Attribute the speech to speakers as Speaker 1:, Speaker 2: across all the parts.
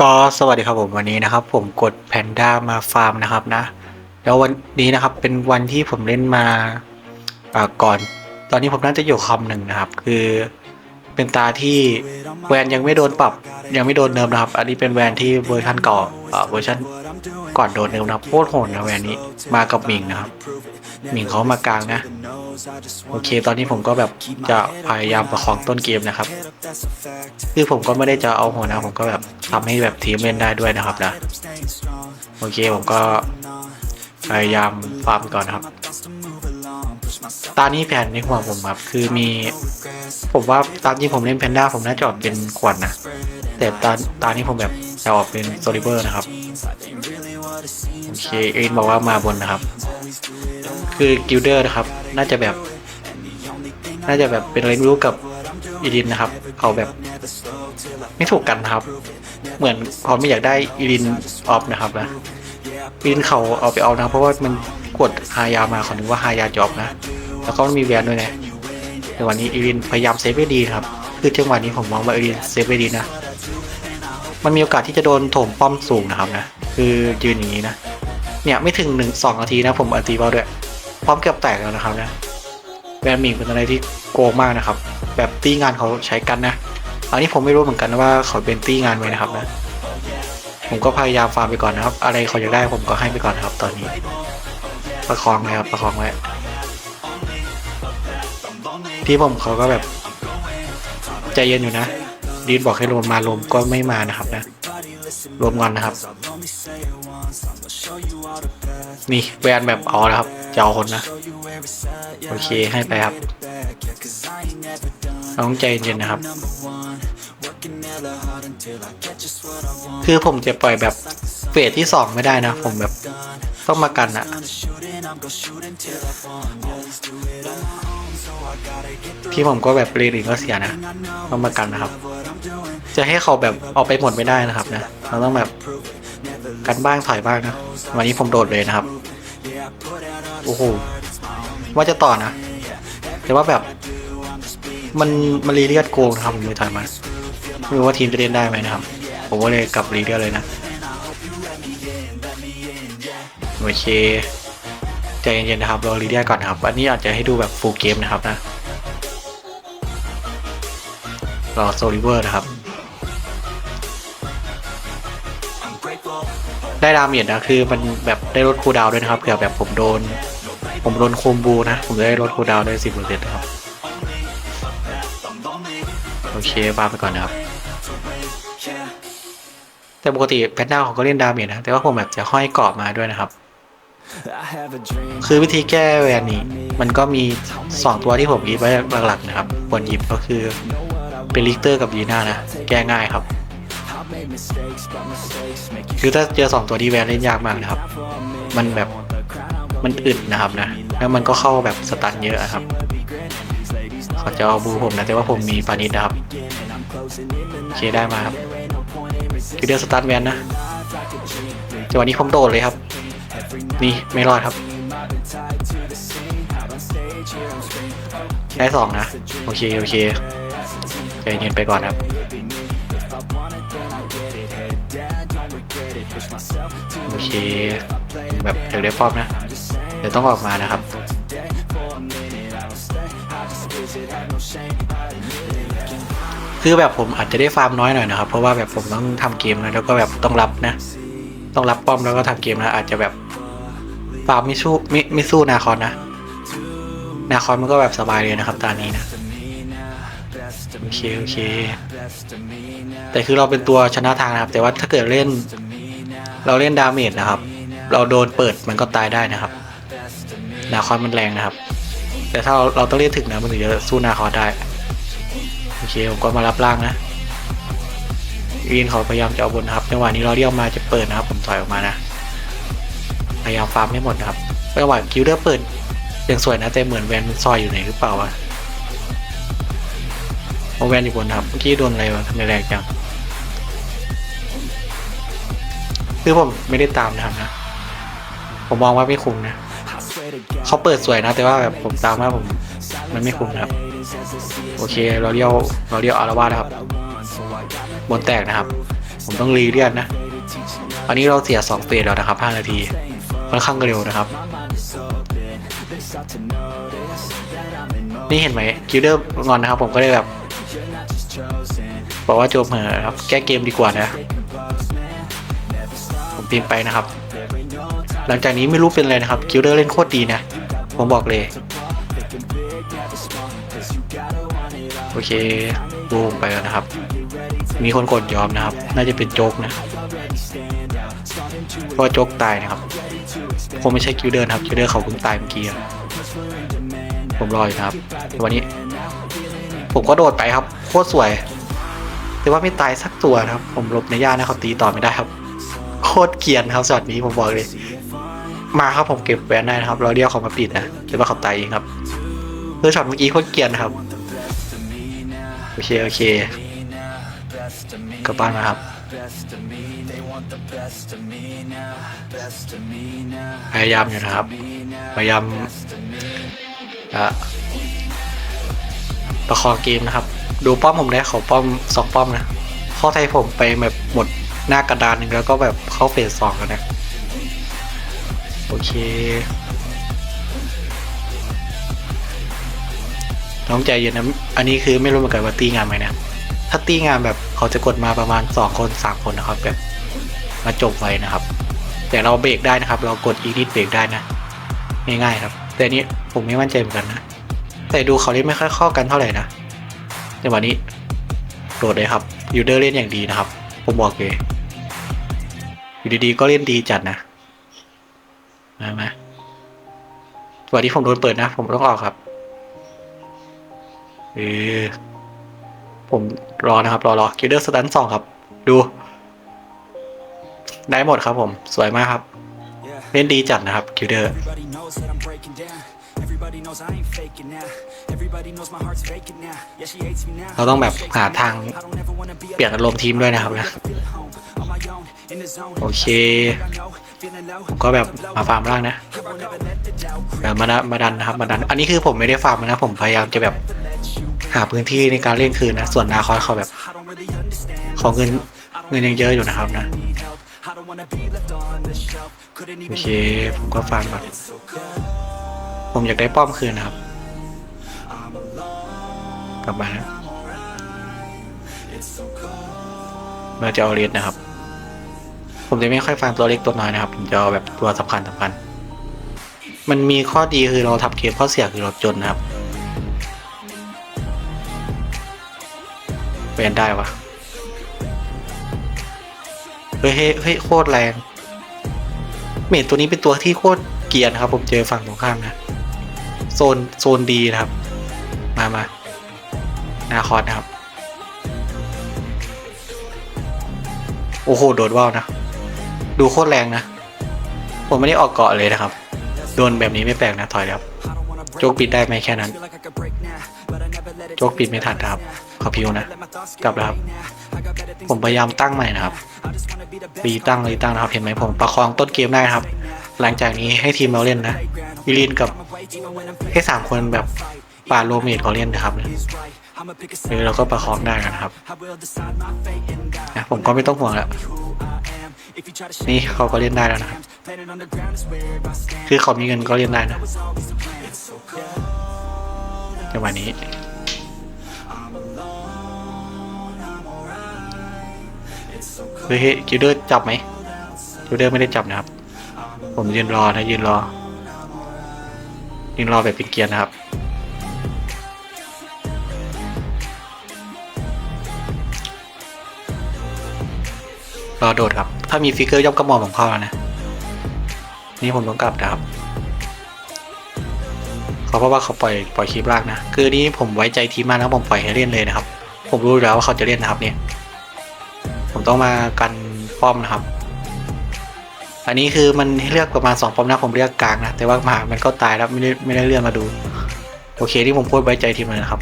Speaker 1: ก็สวัสดีครับผมวันนี้นะครับ ผมกดแพนด้ามาฟาร์มนะครับนะ แล้ววันนี้นะครับเป็นวันที่ผมเล่นมาก่อน ตอนนี้ผมน่าจะอยู่คอมหนึ่งนะครับ คือเป็นตาที่แวนยังไม่โดนปรับ ยังไม่โดนเนิร์ฟนะครับ อันนี้เป็นแวนที่เวอร์ชันเก่าอ่าเวอร์ชันก่อนโดนเนิร์ฟนะครับโคตรโหดนะแวนนี้มากับมิงนะครับมิงเขามากลางนะ โอเค ตอนนี้ผมก็แบบจะพยายามประคองต้นเกมนะครับ คือผมก็ไม่ได้จะเอาหัวนะ ผมก็แบบทำให้แบบทีมเล่นได้ด้วยนะครับนะโอเคผมก็พยายามฟาร์มก่อนนครับ ตอนนี้แผนในหัวผมครับคือมี ผมว่าตอนที่ผมเล่นแพนด้าผมน่าจะออกเป็นขวดนะแต่ตอนตอนนี้ผมแบบจะออกเป็นโซลิเวอร์นะครับโอเคเอ็นบอกว่ามาบนนะครับ คือกิลเดอร์นะครับ น่าจะแบบ น่าจะแบบเป็นอะไรไม่รู้กับอีรินนะครับ เขาแบบ ไม่ถูกกันนะครับ เหมือนเขาไม่อยากได้อีรินออฟนะครับนะอีรินเขาเอาไปเอานะเพราะว่ามันกดฮายามาเขานึกว่าฮายาจอบนะ แล้วก็มีแวนด้วยไงแต่วันนี้อีรินพยายามเซฟไว้ดีครับ คือจังหวะนี้ผมมองว่าอีรินเซฟไว้ดีนะ มันมีโอกาสที่จะโดนโถมป้อมสูงนะครับนะ คือยืนอย่างนี้นะ เนี่ยไม่ถึงหนึ่งสองนาทีนะผมอันตีเบาด้วย พร้อมเกือบแตกแล้วนะครับนะแวนมิงเป็นอะไรที่โกงมากนะครับ แบบตีงานเขาใช้กันนะ อันนี้ผมไม่รู้เหมือนกันว่าเขาเป็นตีงานไว้นะครับนะ ผมก็พยายามฟาร์มไปก่อนนะครับ อะไรเขาอยากได้ผมก็ให้ไปก่อนนะครับ ตอนนี้ ประคองไว้ครับประคองไว้ที่ผมเขาก็แบบใจเย็นอยู่นะดีนบอกให้ลมมาลมก็ไม่มานะครับนะรวมงอนนะครับ นี่แวนแบบเอาแล้วครับจะเอาคนนะ โอเคให้ไปครับต้องใจเย็นนะครับ คือผมจะปล่อยแบบเฟสที่สองไม่ได้นะ ผมแบบต้องมากันอะที่ผมก็แบบเรียนอีกก็เสียนะ ต้องมากันนะครับ จะให้เขาแบบเอาไปหมดไม่ได้นะครับนะ เราต้องแบบ กันบ้างถอยบ้างนะ วันนี้ผมโดดเลยนะครับ โอ้โห ว่าจะต่อนะ แต่ว่าแบบ มันมันรีเลียดโกงนะครับผมเลยถอยมา ไม่รู้ว่าทีมจะเล่นได้ไหมนะครับ ผมก็เลยกลับรีเลียดเลยนะ โอเคใจเย็นๆนะครับรอรีเลียดก่อนนะครับ อันนี้อาจจะให้ดูแบบฟูลเกมนะครับนะรอโซลิเวอร์นะครับ ได้ดาเมจนะคือมันแบบได้ลดคูดาวด้วยนะครับเผื่อแบบผมโดน ผมโดนโคมบูนะ ผมจะได้ลดคูดาวน์ได้สิบเปอร์เซ็นต์ครับ โอเคฟาไปก่อนนะครับ แต่ปกติแพนด้าเขาก็เล่นดาเมจนะ แต่ว่าผมแบบจะห้อยเกาะมาด้วยนะครับ คือวิธีแก้แวนนี้ มันก็มี 2 ตัวที่ผมหยิบไว้หลักๆนะครับควรหยิบก็คือเป็นลิกเตอร์กับยีน่านะ แก้ง่ายครับ คือถ้าเจอ2ตัวที่แวนเล่นยากมากนะครับ มันแบบมันอึดนะครับนะ แล้วมันก็เข้าแบบสตันเยอะนะครับเขาจะเอาบูผมนะแต่ว่าผมมีปานิดนะครับโอเคได้มาครับคือเดือสตาร์ทแวนนะจังหวะนี้ผมโดดเลยครับ นี่ไม่รอดครับได้สองนะ โอเค โอเคใจเย็นไปก่อนครับ โอเค แบบเดี๋ยวได้ป้อมนะ เดี๋ยวต้องออกมานะครับคือแบบผมอาจจะได้ฟาร์มน้อยหน่อยนะครับ เพราะว่าแบบผมต้องทำเกมนะแล้วก็แบบต้องรับนะ ต้องรับป้อมแล้วก็ทำเกมนะอาจจะแบบฟาร์มไม่สู้ไม่ไม่สู้นาคอนนะ นาคอนมันก็แบบสบายเลยนะครับตอนนี้นะโอเคโอเค แต่คือเราเป็นตัวชนะทางนะครับ แต่ว่าถ้าเกิดเล่น เราเล่นดาเมจนะครับ เราโดนเปิดมันก็ตายได้นะครับ นาคอนมันแรงนะครับ แต่ถ้าเราเราต้องเล่นถึงนะมันถึงจะสู้นาคอนได้ โอเคผมก็มารับล่างนะวีนเขาพยายามจะเอาบนนะครับจังหวะนี้เราเรียกมาจะเปิดนะครับ ผมถอยออกมานะ พยายามฟาร์มให้หมดนะครับจังหวะคิวเดอร์เปิดยังสวยนะแต่เหมือนแวนมันซอยอยู่ไหนหรือเปล่าวะโอแวนอยู่บนครับเมื่อกี้โดนอะไรวะทำไมแรงจัง คือผมไม่ได้ตามนะครับนะ ผมมองว่าไม่คุ้มนะเขาเปิดสวยนะ แต่ว่าแบบผมตามว่าผมมันไม่คุ้มนะครับ โอเคเราเรียวเราเรียวอารวาสนะครับบนแตกนะครับ ผมต้องรีเลียนนะอันนี้เราเสีย2เฟสแล้วนะครับ5นาทีค่อนข้างเร็วนะครับ นี่เห็นไหมคิวเดอร์งอนนะครับ ผมก็เลยแบบ บอกว่าโจมเหอะครับ แก้เกมดีกว่านะ ผมพิมพ์ไปนะครับ หลังจากนี้ไม่รู้เป็นอะไรนะครับคิวเดอร์เล่นโคตรดีนะ ผมบอกเลย โอเคบูมไปแล้วนะครับ มีคนกดยอมนะครับ น่าจะเป็นโจ๊กนะเพราะโจ๊กตายนะครับผมไม่ใช่คิวเดอร์นะครับคิวเดอร์เขาเพิ่งตายเมื่อกี้ผมรออยู่ครับ วันนี้ ผมก็โดดไปครับ โคตรสวย แต่ว่าไม่ตายสักตัวนะครับ ผมหลบในย่านะเขาตีต่อไม่ได้ครับ โคตรเกรียนครับช็อตนี้ผมบอกเลย มาครับผมเก็บแหวนได้นะครับ เราเรียกเขามาปิดนะแต่ว่าเขาตายเองครับคือช็อตเมื่อกี้โคตรเกรียนครับ โอเคโอเคกลับบ้านมาครับพยายามอยู่นะครับ พยายามอะประคองเกมนะครับ ดูป้อมผมได้ขาป้อมสองป้อมนะข้าไทยผมไปแบบหมด หน้ากระดานหนึ่งแล้วก็แบบเข้าเฟสสองแล้วนะ โอเค น้องใจเย็นนะ อันนี้คือไม่รู้เหมือนกันว่าตีงานไหมนะถ้าตีงานแบบเขาจะกดมาประมาณสองคนสามคนนะครับ แบบมาจบไว้นะครับ แต่เราเบรกได้นะครับ เรากดอีกนิดเบรกได้นะ ง่ายๆครับ แต่อันนี้ผมไม่มั่นใจเหมือนกันนะ แต่ดูเขาเล่นไม่ค่อยเข้ากันเท่าไหร่นะจังหวะนี้โดดเลยครับยูเดอร์เล่นอย่างดีนะครับ ผมบอกเลย อยู่ดีๆก็เล่นดีจัดนะ มามาจังหวะที่ผมโดนเปิดนะ ผมต้องออกครับเออผมรอนะครับ รอรอคิวเดอร์สตันสองครับ ดู ได้หมดครับผม สวยมากครับ เล่นดีจัดนะครับคิวเดอร์
Speaker 2: Everybody knows that I'm breaking down. Everybody knows I ain't faking now. Everybody knows my heart's vacant now. Yeah, she hates me now.
Speaker 1: เราต้องแบบหาทาง
Speaker 2: I don't ever wanna be
Speaker 1: เปลี่ยนอารมณ์ทีมด้วยนะครับนะ โอเค ผมก็แบบมาฟาร์มล่างนะแบบมาดันมาดันนะครับมาดัน อันนี้คือผมไม่ได้ฟาร์มนะ ผมพยายามจะแบบหาพื้นที่ในการเล่นคืนนะ ส่วนนาคอนเขาแบบ ขอเงินเงินยังเยอะอยู่นะครับนะโอเค ผมก็ฟาร์มก่อนผมอยากได้ป้อมคืนนะครับ กลับมานะเราจะเอาเรดนะครับ ผมจะไม่ค่อยฟาร์มตัวเล็กตัวน้อยนะครับผมจะเอแบบตัวสำคัญสำคัญ มันมีข้อดีคือเราทับเคสข้อเสียคือเราจนนะครับเป็นได้วะเฮ้ยเฮ้ยโคตรแรง เมดตัวนี้เป็นตัวที่โคตรเกียนครับ ผมเจอฝั่งตรงข้ามนะ โซนโซนดีนะครับ มามานาคอสนะครับ โอ้โห โดดว่าวนะ ดูโคตรแรงนะ ผมไม่ได้ออกเกาะเลยนะครับ โดนแบบนี้ไม่แปลกนะถอยแล้วโจกปิดได้ไหมแค่นั้น โจกปิดไม่ทันครับ ขอพิวนะ กลับแล้วครับ ผมพยายามตั้งใหม่นะครับ รีตั้งรีตั้งนะครับ เห็นไหมผมประคองต้นเกมได้ครับ หลังจากนี้ให้ทีมเราเล่นนะวิลินกับแค่สามคนแบบป่าโรเมดเขาเล่นนะครับหรือเราก็ประคองได้กันครับนะผมก็ไม่ต้องห่วงแล้ว นี่เขาก็เล่นได้แล้วนะครับ คือเขามีเงินก็เล่นได้นะจังหวะนี้เฮ้ยคิวเดอร์จับไหมคิวเดอร์ไม่ได้จับนะครับ ผมยืนรอนะยืนรอ ยืนรอแบบเป็นเกียร์นะครับรอโดดครับ ถ้ามีฟิกเกอร์ย่อมกระหม่อมของเข้าแล้วนะ นี่ผมต้องกลับนะครับเขาเพราะว่าเขาปล่อยปล่อยคลิปลากนะ คือนี้ผมไว้ใจทีมมากนะผมปล่อยให้เล่นเลยนะครับ ผมรู้แล้วว่าเขาจะเล่นนะครับเนี่ย ผมต้องมากันป้อมนะครับ อันนี้คือมันให้เลือกประมาณสองป้อมนะผมเลือกกลางนะ แต่ว่ามามันก็ตายแล้วไม่ได้ไม่ได้เลื่อนมาดู โอเคที่ผมพูดไว้ใจทีมเลยนะครับ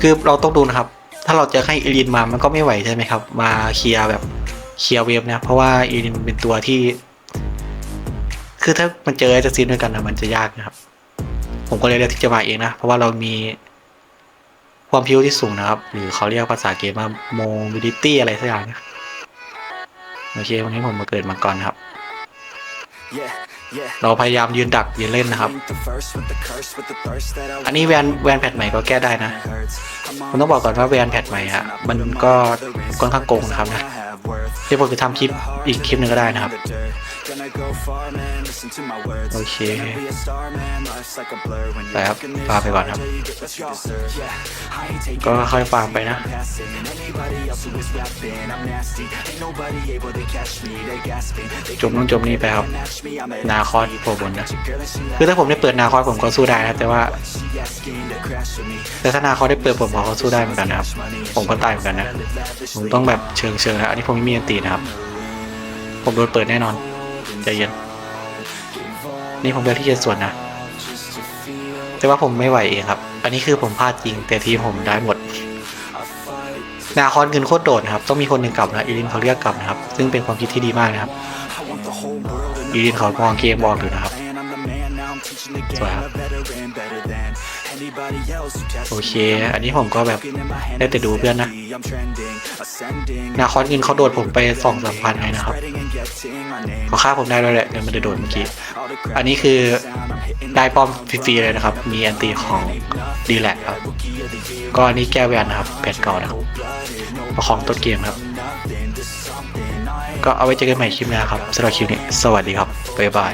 Speaker 1: คือเราต้องดูนะครับ ถ้าเราจะให้อีลินมามันก็ไม่ไหวใช่ไหมครับ มาเคลียร์แบบ เคลียร์เวฟนะเพราะว่าอีลินเป็นตัวที่ คือถ้ามันเจอไอจะซีนด้วยกันนะมันจะยากนะครับ ผมก็เลยเลือกที่จะมาเองนะเพราะว่าเรามีความพิวที่สูงนะครับ หรือเขาเรียกภาษาเกมว่าโมบิลิตี้อะไรสักอย่างนะโอเควันนี้ผมมาเกิดมาก่อนครับ
Speaker 2: yeah.
Speaker 1: เราพยายามยืนดักยืนเล่นนะครับ
Speaker 2: Link the verse with the curse, with the thirst that I
Speaker 1: อันนี้แวนแวนแพทใหม่ก็แก้ได้นะผมต้องบอกก่อนว่าแวนแพทใหม่อะมันก็ค่อนข้างโกงนะครับนะเดี๋ยวผมจะทำคลิปอีกคลิปหนึ่งก็ได้นะครับ โอเคไปครับฟาร์มไปก่อนครับก็ค่อยๆฟาร์มไปนะจมนู่นจมนี่ไปครับ นาคอสโผล่บนนะคือถ้าผมได้เปิดนาคอสผมก็สู้ได้นะแต่ว่า แต่ถ้านาคอสได้เปิดผมก็สู้ได้เหมือนกันนะครับ ผมก็ตายเหมือนกันนะ ผมต้องแบบเชิงเชิงนะอันนี้ผมไม่มีอันตีนะครับ ผมโดนเปิดแน่นอน ใจเย็น นี่ผมเลือกที่จะสวนนะ แต่ว่าผมไม่ไหวเองครับ อันนี้คือผมพลาดจริง แต่ทีผมได้หมด นาคอนเงินโคตรโดดครับ ต้องมีคนหนึ่งกลับนะอีลินเขาเรียกกลับนะครับ ซึ่งเป็นความคิดที่ดีมากนะครับ อีลินเขามองเกมบอลอยู่นะครับสวยครับ โอเค อันนี้ผมก็แบบได้แต่ดูเพื่อนนะ นาคอนเงินเขาโดดผมไปสองสามพันเลยนะครับเขาฆ่าผมได้แล้วแหละเงินมันจะโดดเมื่อกี้ อันนี้คือได้ป้อมฟรีๆเลยนะครับ มีแอนตีของดีแลกครับ ก็อันนี้แก้แวนนะครับแพทเก่านะครับประคองต้นเกมครับ ก็เอาไว้เจอกันใหม่คลิปหน้าครับสำหรับคลิปนี้ สวัสดีครับ บ๊ายบาย